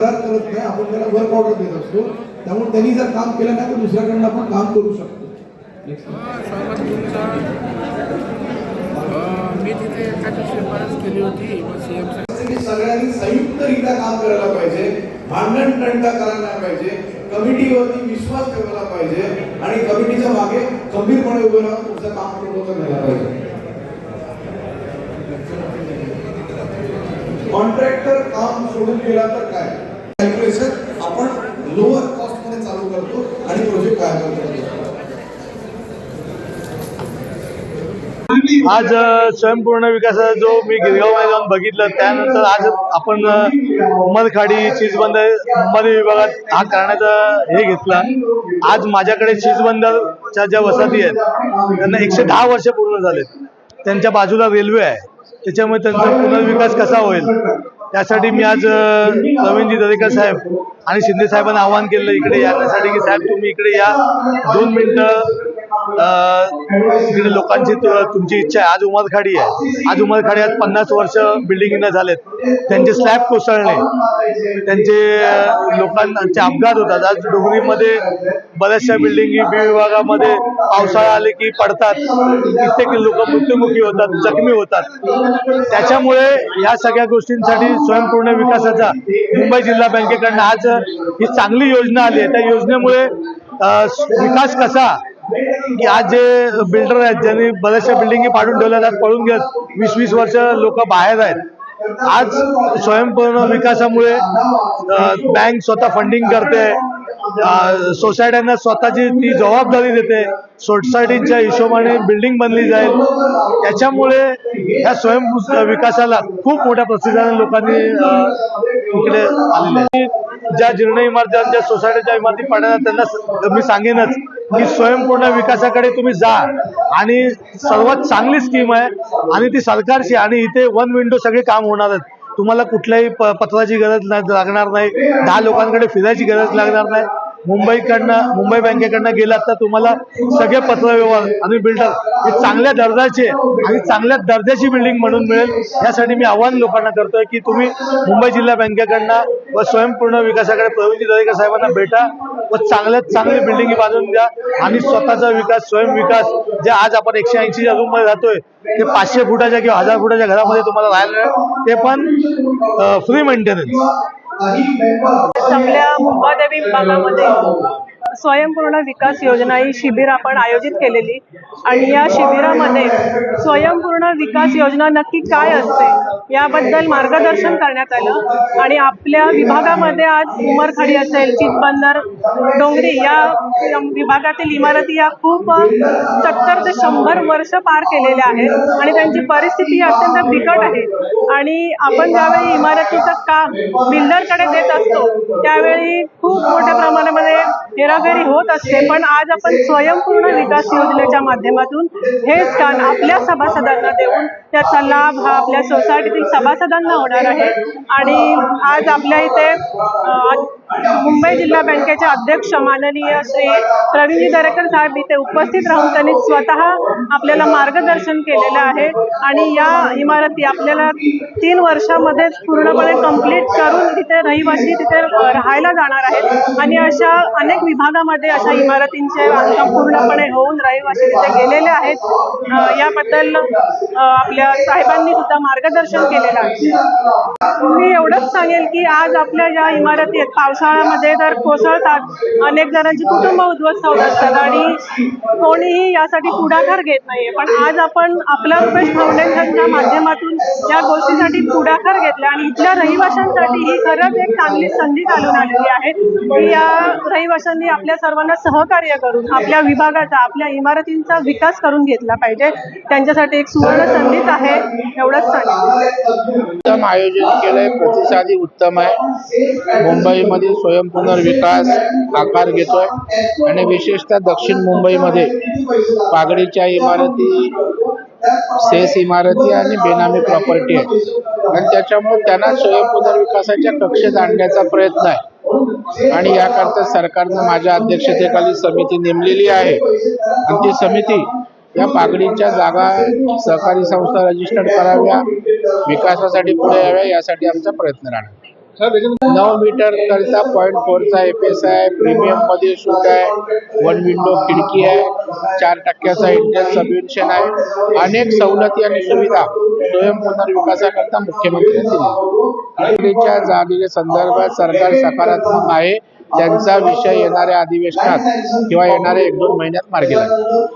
करत नाही आपण त्याला वर्क ऑर्डर देत असतो. त्यामुळे त्यांनी जर काम केलं नाही तर दुसऱ्याकडनं आपण काम करू शकतो. मी तिथे एखादी शिफारस केली होती सगळ्यांनी संयुक्तरित्या काम करायला पाहिजे भांडण तंटा करायला नाही पाहिजे कमिटीवरती विश्वास ठेवायला पाहिजे आणि कमिटीच्या मागे खंबीरपणे उभं राहून तुमचं काम पूर्ण करायला पाहिजे. कॉन्ट्रॅक्टर काम सोडून गेला तर काय कॅल्क्युलेशन आपण लोअर कॉस्टमध्ये चालू करतो आणि प्रोजेक्ट काय करतो आज स्वयंपूर्ण विकासाचा जो मी गिरगावमध्ये जाऊन बघितलं त्यानंतर आज आपण अ, उमरखाडी चीजबंद उमर विभागात हा करण्याचा हे घेतला. आज माझ्याकडे चीजबंदरच्या ज्या वसाहती आहेत त्यांना एकशे दहा वर्ष पूर्ण झालेत. त्यांच्या बाजूला रेल्वे आहे. त्याच्यामुळे त्यांचा पुनर्विकास कसा होईल त्यासाठी मी आज अ, प्रवीणजी दरेकर साहेब आणि शिंदे साहेबांना आवाहन केलं इकडे येण्यासाठी की साहेब तुम्ही इकडे या. दोन मिनिटं तिकडे लोकांची तुमची इच्छा आहे. आज उमरखाडी आहे. आज उमरखाडी आज पन्नास वर्ष बिल्डिंग न झालेत. त्यांचे स्लॅब कोसळणे त्यांचे लोकांचे अपघात होतात. आज डोंगरीमध्ये बऱ्याचशा बिल्डिंगी बी विभागामध्ये पावसाळा आले की पडतात. कित्येक लोक मृत्युमुखी होतात जखमी होतात. त्याच्यामुळे या सगळ्या गोष्टींसाठी स्वयंपूर्ण विकासाचा मुंबई जिल्हा बँकेकडनं आज ही चांगली योजना आली आहे. त्या योजनेमुळे विकास कसा की आज जे बिल्डर आहेत ज्यांनी बऱ्याचशा बिल्डिंगी पाडून ठेवल्या आहेत पळून गेत वीस वीस वर्ष लोक बाहेर आहेत. आज स्वयंपूर्ण विकासामुळे बँक स्वतः फंडिंग करते. सोसायट्यांना स्वतःची ती जबाबदारी देते. सोसायटीच्या हिशोबाने बिल्डिंग बनली जाईल. त्याच्यामुळे या स्वयं विकासाला खूप मोठ्या प्रतिसादाने लोकांनी इकडे आलेले ज्या जीर्ण इमारत्यांच्या सोसायटीच्या इमारती पडणार त्यांना मी सांगेनच. की स्वयंपूर्ण विकासाकडे तुम्ही जा. आणि सर्वात चांगली स्कीम आहे. आणि ती सरकारची आणि इथे वन विंडो सगळे काम होणार आहेत. तुम्हाला कुठल्याही प- पत्राची गरज नाही लागणार नाही. दहा लोकांकडे फिरायची गरज लागणार नाही. मुंबईकडनं मुंबई बँकेकडनं गेलात तर तुम्हाला सगळे पत्रव्यवहार आणि बिल्डर हे चांगल्या दर्जाचे आणि चांगल्या दर्जाची बिल्डिंग म्हणून मिळेल. यासाठी मी आव्हान लोकांना करतोय की तुम्ही मुंबई जिल्हा बँकेकडनं व स्वयंपूर्ण विकासाकडे प्रवीणजी दरेकर साहेबांना भेटा व चांगल्यात चांगली बिल्डिंग बांधून द्या. आणि स्वतःचा विकास स्वयं विकास जे आज आपण एकशे ऐंशीच्या रूममध्ये राहतोय ते पाचशे फुटाच्या किंवा हजार फुटाच्या घरामध्ये तुम्हाला राहायला ते पण फ्री मेंटेनन्स चांगल्या मुंबादेवी विभागामध्ये स्वयंपूर्ण विकास योजना ही शिबिर आपण आयोजित केलेली. आणि या शिबिरामध्ये स्वयंपूर्ण विकास योजना नक्की काय असते याबद्दल मार्गदर्शन करण्यात आलं. आणि आपल्या विभागामध्ये आज उमरखडी असेल चितबंदर डोंगरी या विभागातील इमारती या खूप सत्तर ते शंभर वर्ष पार केलेल्या आहेत. आणि त्यांची परिस्थिती अत्यंत बिकट आहे. आणि आपण ज्यावेळी इमारतीचं काम बिल्डरकडे देत असतो त्यावेळी खूप मोठ्या प्रमाणामध्ये हेराफेरी होत असते पण आज आपण स्वयंपूर्ण विकास योजनेच्या माध्यमातून हेच स्थान आपल्या सभासदांना देऊन त्याचा लाभ हा आपल्या सोसायटीतील सभासदांना होणार आहे. आणि आज आपल्या इथे मुंबई जिल्हा बँकेचे अध्यक्ष माननीय श्री प्रवीणजी दरेकर साहेब इथे उपस्थित राहून त्यांनी स्वतः आपल्याला मार्गदर्शन केलेलं आहे. आणि या इमारती आपल्याला तीन वर्षामध्येच पूर्णपणे कंप्लीट करून तिथे रहिवासी तिथे राहायला जाणार आहेत. आणि अशा अनेक विभागामध्ये अशा इमारतींचे बांधकाम पूर्णपणे होऊन रहिवासी तिथे गेलेले आहेत. याबद्दल आपल्या आपल्या साहेबांनी सुद्धा मार्गदर्शन केलेलं आहे. मी एवढंच सांगेल की आज आपल्या ज्या इमारती आहेत पावसाळ्यामध्ये तर कोसळतात अनेक जणांची कुटुंब उद्ध्वस्त होत असतात आणि कोणीही यासाठी पुढाकार घेत नाहीये. पण आज आपण आपल्या रुपेश फाउंडेशनच्या माध्यमातून या गोष्टीसाठी पुढाकार घेतला आणि इथल्या रहिवाशांसाठी ही खरंच एक चांगली संधी चालून आलेली आहे की या रहिवाशांनी आपल्या सर्वांना सहकार्य करून आपल्या विभागाचा आपल्या इमारतींचा विकास करून घेतला पाहिजे. त्यांच्यासाठी एक सुवर्ण संधीच आहे एवढंच सांगेल उत्तम आयोजन केलंय प्रतिसादी उत्तम आहे. मुंबईमध्ये स्वयंपुनर्विकास आकार घेतोय. आणि विशेषतः दक्षिण मुंबईमध्ये पागडीच्या इमारती सेस इमारती आणि बेनामी प्रॉपर्टी आहे आणि त्याच्यामुळे त्यांना स्वयंपुनर्विकासाच्या कक्षेत आणण्याचा प्रयत्न आहे. आणि याकरता सरकारनं माझ्या अध्यक्षतेखाली समिती नेमलेली आहे. आणि ती समिती या पागडीच्या जागा सहकारी संस्था रजिस्टर्ड कराव्या विकासासाठी पुढे याव्या यासाठी आमचा प्रयत्न राहणार. नऊ मीटर करिता पॉईंट फोरचा एफ एस आहे प्रीमियममध्ये सूट आहे वन विंडो खिडकी आहे चार टक्क्याचा इंटरेस्ट सबवेन्शन आहे. अनेक सवलती आणि सुविधा स्वयं पुनर्विकासाकरता मुख्यमंत्र्यांनी दिल्या जागेच्या संदर्भात सरकार सकारात्मक आहे. त्यांचा विषय येणाऱ्या अधिवेशनात किंवा येणाऱ्या एक दोन महिन्यात मार्गी लागेल.